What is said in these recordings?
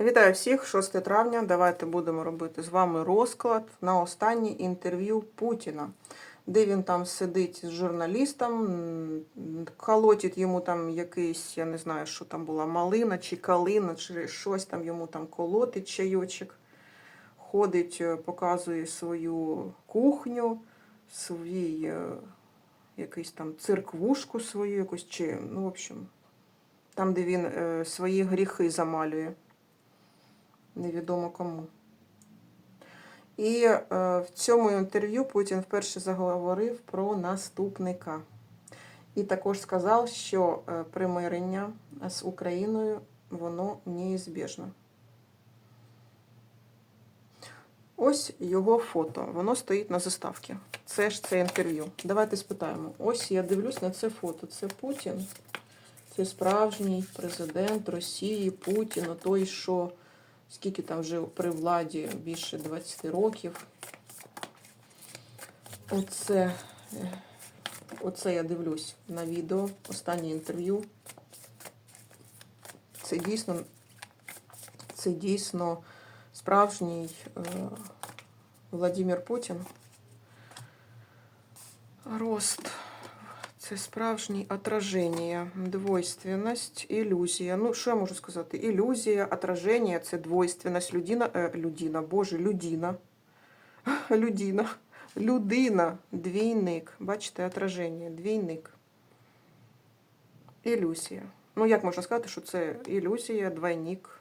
Вітаю всіх, 6 травня. Давайте будемо робити з вами розклад на останнє інтерв'ю Путіна, де він там сидить з журналістом, колотить йому там якийсь, я не знаю, що там була, малина чи калина, чи щось там йому там колотить, чайочок. Ходить, е, показує свою кухню, свій е, якийсь там цирквушку свою, якусь чи, ну, в общем, там, де він е, свої гріхи замалює невідомо кому. І е, в цьому інтерв'ю Путін вперше заговорив про наступника. І також сказав, що е, примирення з Україною воно неізбіжно. Ось його фото. Воно стоїть на заставці. Це ж це інтерв'ю. Давайте спитаємо. Ось я дивлюсь на це фото. Це Путін. Це справжній президент Росії, Путін, той, що скільки там вже при владі більше 20 років. Оце, оце я дивлюсь на відео, останнє інтерв'ю. Це дійсно, це дійсно справжній е, Владимир Путін. Рост. Це справжнє отраження, двойственність, ілюзія. Ну, що я можу сказати? Ілюзія, отраження це двойственність. Людина, е, людина, боже, людина. Людина. Людина, двійник. Бачите, отраження, двійник. Ілюзія. Ну, як можна сказати, що це ілюзія, двойник.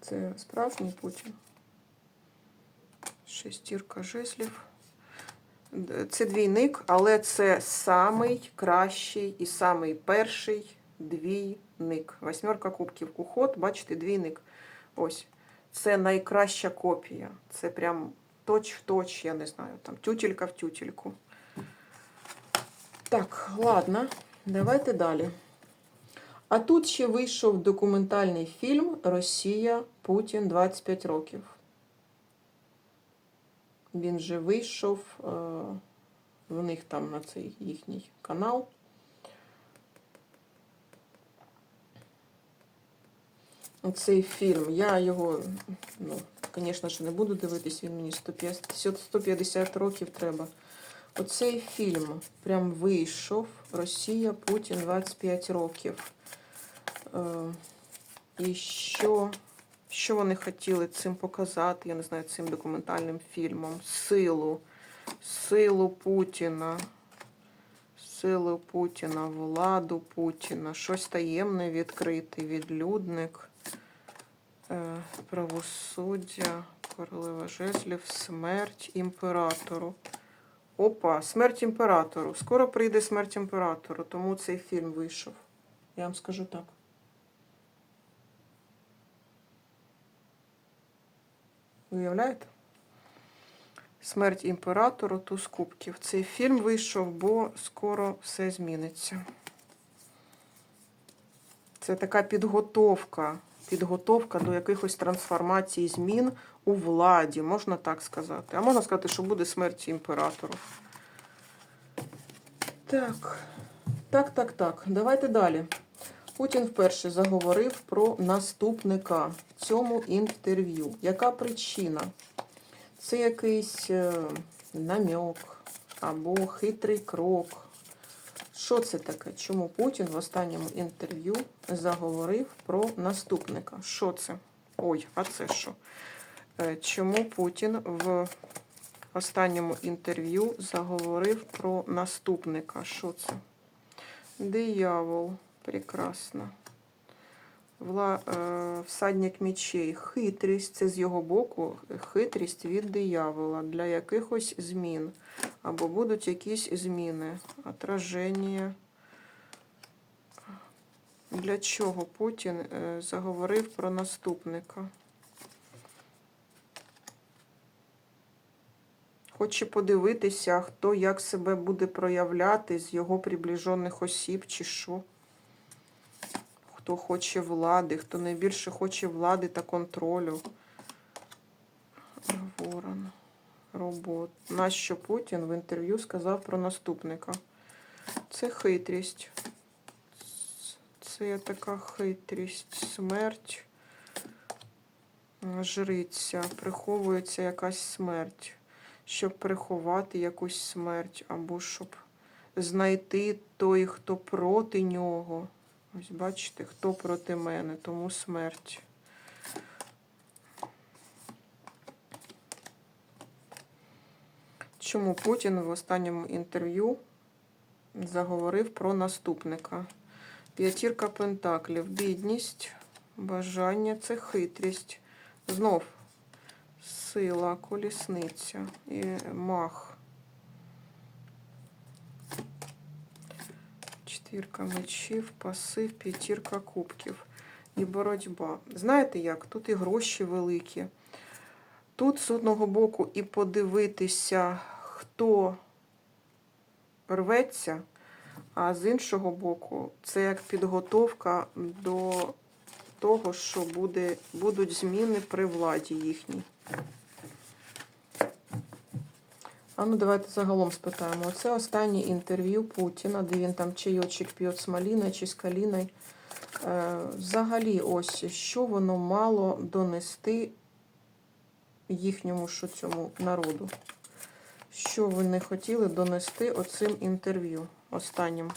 Це справжній Путін. Шестірка жезлів. Це двійник, але це самий кращий і самий перший двійник. Восьмерка кубків. Уход, бачите, двійник. Ось. Це найкраща копія. Це прям точ в точ, я не знаю, там тютелька в тютельку. Так, ладно, давайте далі. А тут ще вийшов документальний фільм Росія Путін 25 років. Він вже вийшов е, в них там на цей їхній канал. Оцей фільм. Я його, ну, звісно ж, не буду дивитись, він мені 150, 150 років треба. Оцей фільм прям вийшов. Росія, Путін 25 років. Е, і що, що вони хотіли цим показати, я не знаю, цим документальним фільмом. Силу, силу Путіна, силу Путіна, владу Путіна, щось таємне відкритий, відлюдник, е, правосуддя, королева жезлів, смерть імператору. Опа, смерть імператору. Скоро прийде смерть імператору, тому цей фільм вийшов. Я вам скажу так. Уявляєте? Смерть імператору туз кубків. Цей фільм вийшов, бо скоро все зміниться. Це така підготовка. Підготовка до якихось трансформацій змін у владі, можна так сказати. А можна сказати, що буде смерть імператору. Так, так, так, так. Давайте далі. Путін вперше заговорив про наступника в цьому інтерв'ю. Яка причина? Це якийсь е, намек або хитрий крок. Що це таке? Чому Путін в останньому інтерв'ю заговорив про наступника? Що це? Ой, а це що? Е, Чому Путін в останньому інтерв'ю заговорив про наступника? Що це? Диявол. Прекрасно. Вла, е, всадник мечей. Хитрість. Це з його боку хитрість від диявола для якихось змін. Або будуть якісь зміни. Отраження. Для чого Путін е, заговорив про наступника? Хоче подивитися, хто як себе буде проявляти з його приближених осіб, чи що. Хто хоче влади, хто найбільше хоче влади та контролю. Ворон. Робот. Нащо Путін в інтерв'ю сказав про наступника? Це хитрість. Це така хитрість, смерть, жриця, приховується якась смерть, щоб приховати якусь смерть, або щоб знайти той, хто проти нього. Ось бачите, хто проти мене, тому смерть. Чому Путін в останньому інтерв'ю заговорив про наступника? П'ятірка пентаклів, бідність, бажання це хитрість. Знов сила, колісниця і мах. Четвірка мечів, пасив, п'ятірка кубків і боротьба. Знаєте як? Тут і гроші великі. Тут з одного боку і подивитися, хто рветься, а з іншого боку, це як підготовка до того, що буде, будуть зміни при владі їхній. А ну давайте загалом спитаємо. Оце останнє інтерв'ю Путіна, де він там чайочок п'є з маліною чи з каліною. Е, взагалі, ось що воно мало донести їхньому що цьому народу? Що вони хотіли донести оцим інтерв'ю останнім?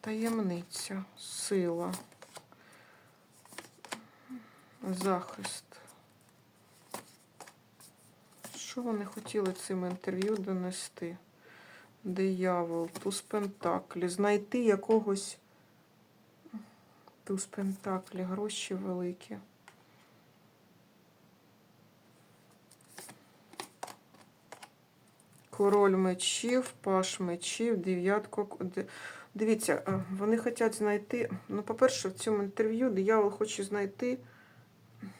Таємниця, сила, захист. Що вони хотіли цим інтерв'ю донести? Диявол, туз Пентаклі, знайти якогось туз Пентаклі, гроші великі. Король мечів, паш мечів, дев'ятка. к- д- Дивіться, е, вони хочуть знайти. Ну, по-перше, в цьому інтерв'ю диявол хоче знайти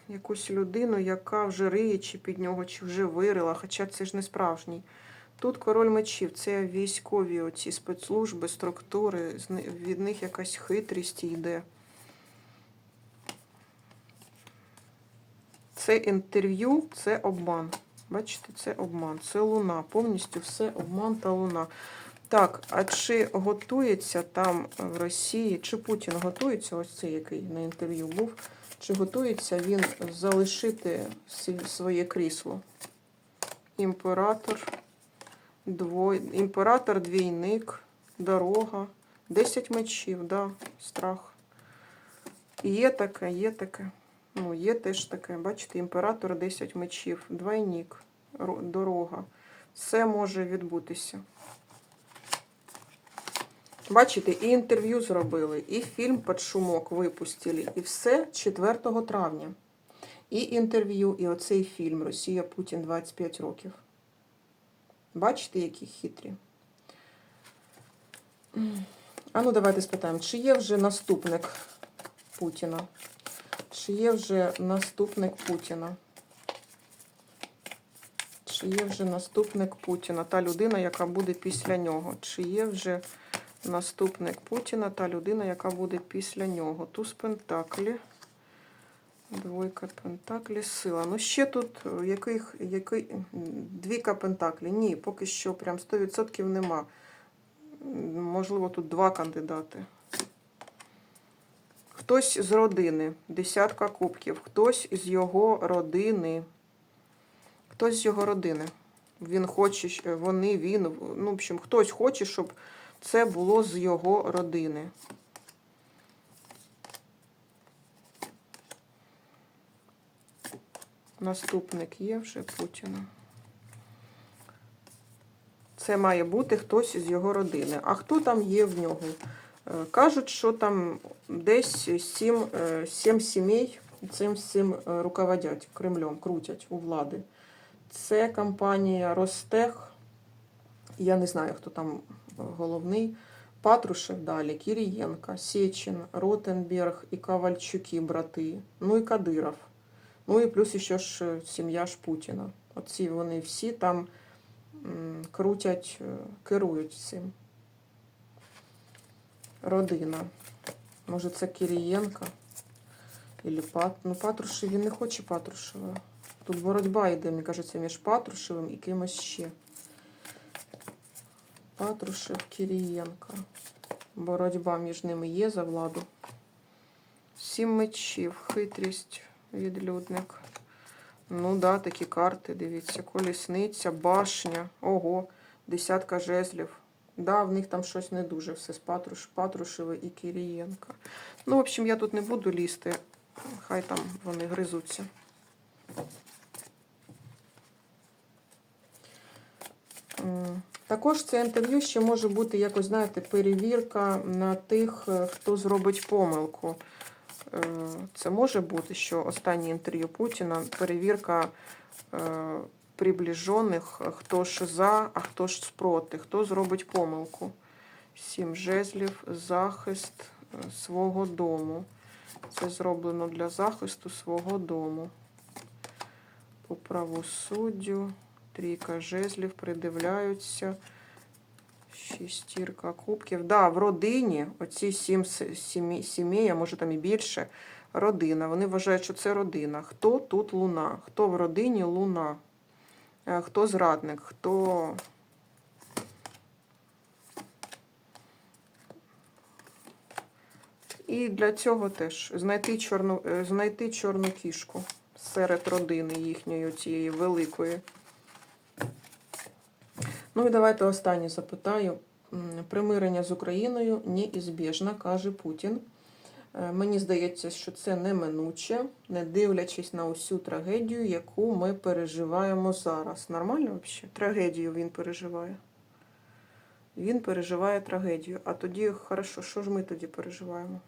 якусь людину, яка вже риє чи під нього, чи вже вирила, хоча це ж не справжній. Тут король мечів, це військові оці спецслужби, структури, від них якась хитрість йде. Це інтерв'ю, це обман. Бачите, це обман. Це луна. Повністю все обман та луна. Так, а чи готується там в Росії, чи Путін готується, ось цей, який на інтерв'ю був, чи готується він залишити своє крісло? Імператор, двой... імператор, двійник, дорога, 10 мечів, да, страх. Є таке, є таке. Ну, є теж таке. Бачите, імператор 10 мечів, двойник, дорога. Все може відбутися. Бачите, і інтерв'ю зробили, і фільм під шумок випустили, і все 4 травня. І інтерв'ю, і оцей фільм Росія Путін 25 років. Бачите, які хитрі. А ну давайте спитаємо, чи є вже наступник Путіна? Чи є вже наступник Путіна? Чи є вже наступник Путіна? Та людина, яка буде після нього? Чи є вже наступник Путіна, та людина, яка буде після нього? Туз Пентаклі. Двойка Пентаклі, сила. Ну, ще тут е, яких, який, двійка Пентаклі. Ні, поки що прям 100% нема. Можливо, тут два кандидати. Хтось з родини, десятка кубків, хтось з його родини. Хтось з його родини. Він хоче, вони, він, ну, в общем, хтось хоче, щоб це було з його родини. Наступник є вже Путіна. Це має бути хтось з його родини. А хто там є в нього? Е, Кажуть, що там десь сім, е, сім сімей цим всім е, руководять Кремлем, крутять у влади. Це компанія Ростех. Я не знаю, хто там головний. Патрушев далі, Кирієнка, Сечин, Ротенберг і Ковальчуки, брати. Ну і Кадиров. Ну і плюс ще ж е, сім'я ж Путіна. Оці вони всі там крутять, е, керують цим. Родина. Може, це Кирієнка? Ілі Пат... Ну, Патрушев, він не хоче Патрушева. Тут боротьба йде, мені кажеться, між Патрушевим і кимось ще. Патрушев, Кирієнка. Боротьба між ними є за владу. Сім мечів, хитрість, відлюдник. Ну да, такі карти, дивіться, колісниця, башня, ого, десятка жезлів. Да, в них там щось не дуже все з Патруш, Патрушева і Кирієнка. Ну, в общем, я тут не буду лізти. Хай там вони гризуться. М, Також це інтерв'ю ще може бути якось, знаєте, перевірка на тих, е, хто зробить помилку. Е, Це може бути, що останнє інтерв'ю Путіна перевірка е, приближених, хто ж за, а хто ж спроти, хто зробить помилку. Сім жезлів, захист свого дому. Це зроблено для захисту свого дому. По правосуддю, трійка жезлів, придивляються. Шістірка кубків. Да, в родині оці сім с- сімі- сімей, а може там і більше, родина. Вони вважають, що це родина. Хто тут луна? Хто в родині луна? Е, Хто зрадник? Хто. І для цього теж знайти чорну, е, знайти чорну кішку серед родини їхньої цієї великої. Ну і давайте останнє запитаю. Примирення з Україною неізбіжно, каже Путін. Е, Мені здається, що це неминуче, не дивлячись на усю трагедію, яку ми переживаємо зараз. Нормально взагалі? Трагедію він переживає. Він переживає трагедію. А тоді, хорошо, що ж ми тоді переживаємо?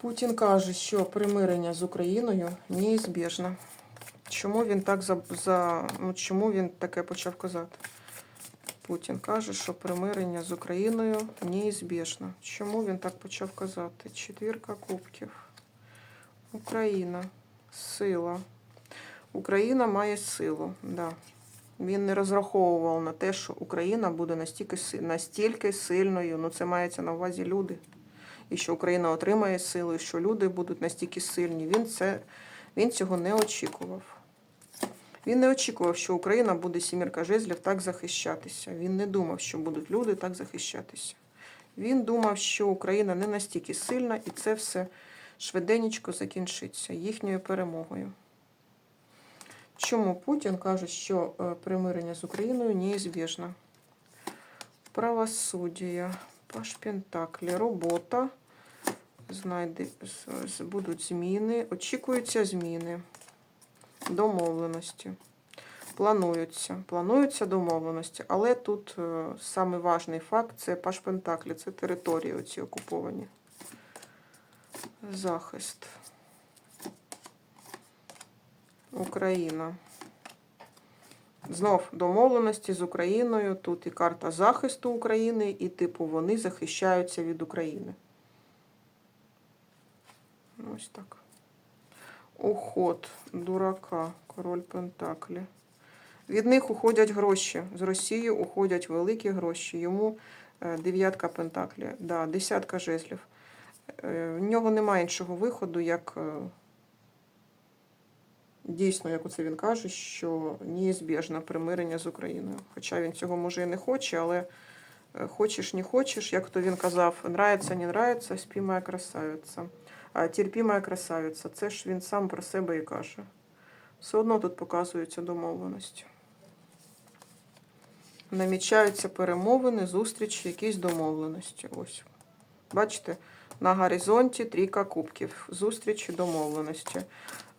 Путін каже, що примирення з Україною неізбіжно. Чому він так за, за ну, чому він таке почав казати? Путін каже, що примирення з Україною неізбіжно. Чому він так почав казати? Четвірка кубків. Україна. Сила. Україна має силу. Да. Він не розраховував на те, що Україна буде настільки, настільки сильною. Ну, це мається на увазі люди. І що Україна отримає силу, і що люди будуть настільки сильні. Він, це, він цього не очікував. Він не очікував, що Україна буде сімірка жезлів так захищатися. Він не думав, що будуть люди так захищатися. Він думав, що Україна не настільки сильна, і це все швиденечко закінчиться їхньою перемогою. Чому Путін каже, що е, примирення з Україною неізбіжно? Правосуддя, Паш Пентаклі, робота. Знайде, будуть зміни. Очікуються зміни. Домовленості. Плануються. Плануються домовленості. Але тут е, самий важний факт це Паш Пентаклі, це території оці окуповані. Захист. Україна. Знов домовленості з Україною. Тут і карта захисту України, і, типу, вони захищаються від України. Ось так. Уход дурака, король Пентаклі. Від них уходять гроші. З Росії уходять великі гроші. Йому е, дев'ятка Пентаклі, да, десятка жезлів. Е, В нього немає іншого виходу, як е, дійсно, як оце він каже, що неізбіжне примирення з Україною. Хоча він цього може і не хоче, але хочеш, не хочеш, як то він казав, нравиться, не нравиться, спі моя красавиця. Терпіма красавиця, це ж він сам про себе і каже. Все одно тут показуються домовленості. Намічаються перемовини, зустрічі, якісь домовленості. Ось. Бачите, на горизонті трійка кубків. Зустрічі, домовленості.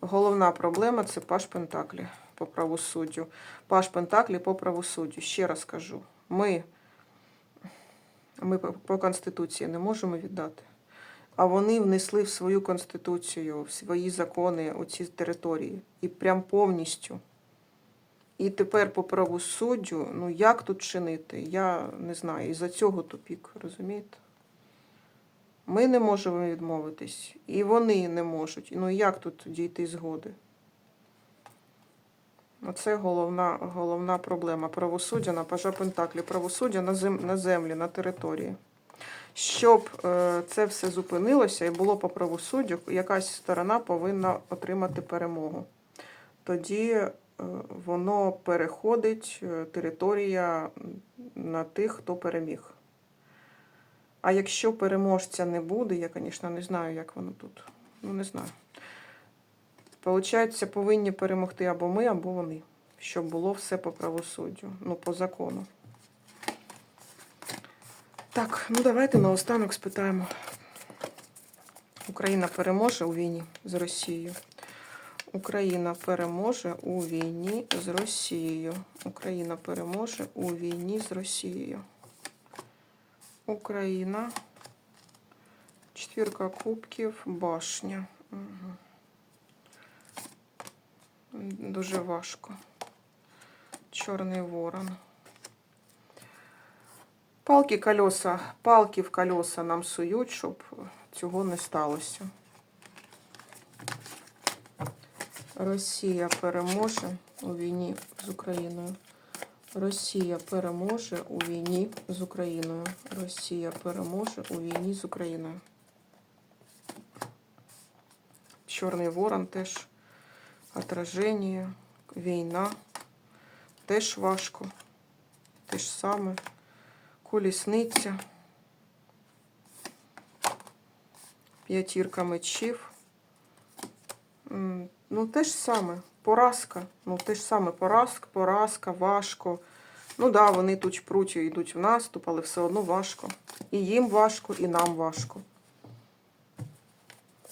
Головна проблема це Паш Пентаклі по правосуддю. Паш Пентаклі по правосуддю. Ще раз кажу, ми, ми по Конституції не можемо віддати. А вони внесли в свою конституцію, в свої закони оці території. І прям повністю. І тепер по правосуддю, ну як тут чинити, я не знаю. Із-за цього тупік, розумієте? Ми не можемо відмовитись, і вони не можуть. Ну як тут дійти згоди? Оце головна, головна проблема. Правосуддя на пажа Пентаклі, правосуддя на, зем, на землі, на території. Щоб е, це все зупинилося і було по правосуддю, якась сторона повинна отримати перемогу. Тоді е, воно переходить е, територія на тих, хто переміг. А якщо переможця не буде, я, звісно, не знаю, як воно тут. Ну, не знаю. Получається, повинні перемогти або ми, або вони, щоб було все по правосуддю, ну, по закону. Так, ну давайте наостанок спитаємо. Україна переможе у війні з Росією. Україна переможе у війні з Росією. Україна переможе у війні з Росією. Україна. Четвірка кубків, башня. Угу. Дуже важко. Чорний ворон. Палки колеса, палки в колеса нам сують, щоб цього не сталося. Росія переможе у війні з Україною. Росія переможе у війні з Україною. Росія переможе у війні з Україною. Чорний ворон теж отраження, війна. Теж важко. Те ж саме. Колісниця. П'ятірка мечів. Ну, те ж саме. Поразка. Ну, те ж саме поразка, поразка, важко. Ну да, вони тут пруть йдуть в наступ, але все одно важко. І їм важко, і нам важко.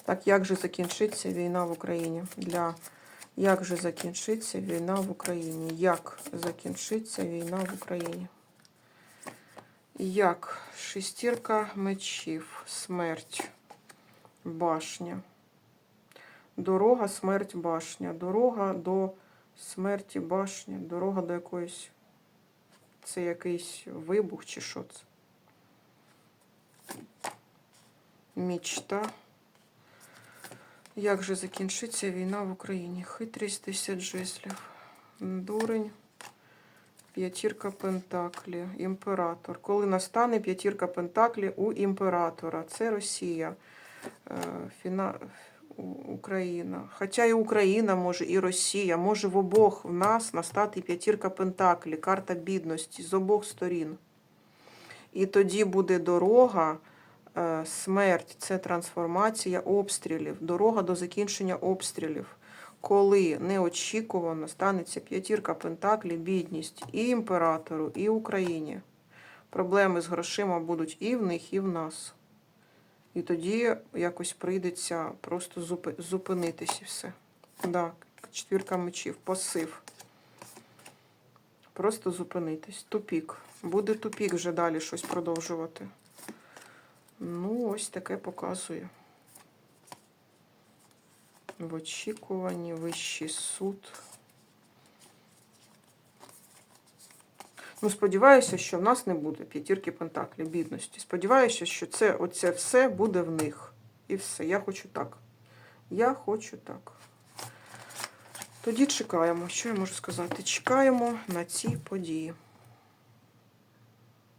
Так як же закінчиться війна в Україні? Для як же закінчиться війна в Україні? Як закінчиться війна в Україні? Як? Шестірка мечів, смерть, башня. Дорога, смерть, башня. Дорога до смерті башні. Дорога до якоїсь. Це якийсь вибух чи що це? Мічта. Як же закінчиться війна в Україні? Хитрість 10 жезлів. Дурень. П'ятірка Пентаклі, імператор. Коли настане п'ятірка Пентаклі у імператора? Це Росія, е, Фіна... Україна. Хоча і Україна може, і Росія. Може в обох в нас настати п'ятірка Пентаклі, карта бідності з обох сторін. І тоді буде дорога, е, смерть це трансформація обстрілів, дорога до закінчення обстрілів коли неочікувано станеться п'ятірка Пентаклі, бідність і імператору, і Україні. Проблеми з грошима будуть і в них, і в нас. І тоді якось прийдеться просто зупи- зупинитись і все. Так, четвірка мечів, посив. Просто зупинитись. Тупік. Буде тупік вже далі щось продовжувати. Ну, ось таке показує. В очікуванні вищий суд. Ну, сподіваюся, що в нас не буде п'ятірки пентаклів, бідності. Сподіваюся, що це оце все буде в них. І все. Я хочу так. Я хочу так. Тоді чекаємо. Що я можу сказати? Чекаємо на ці події.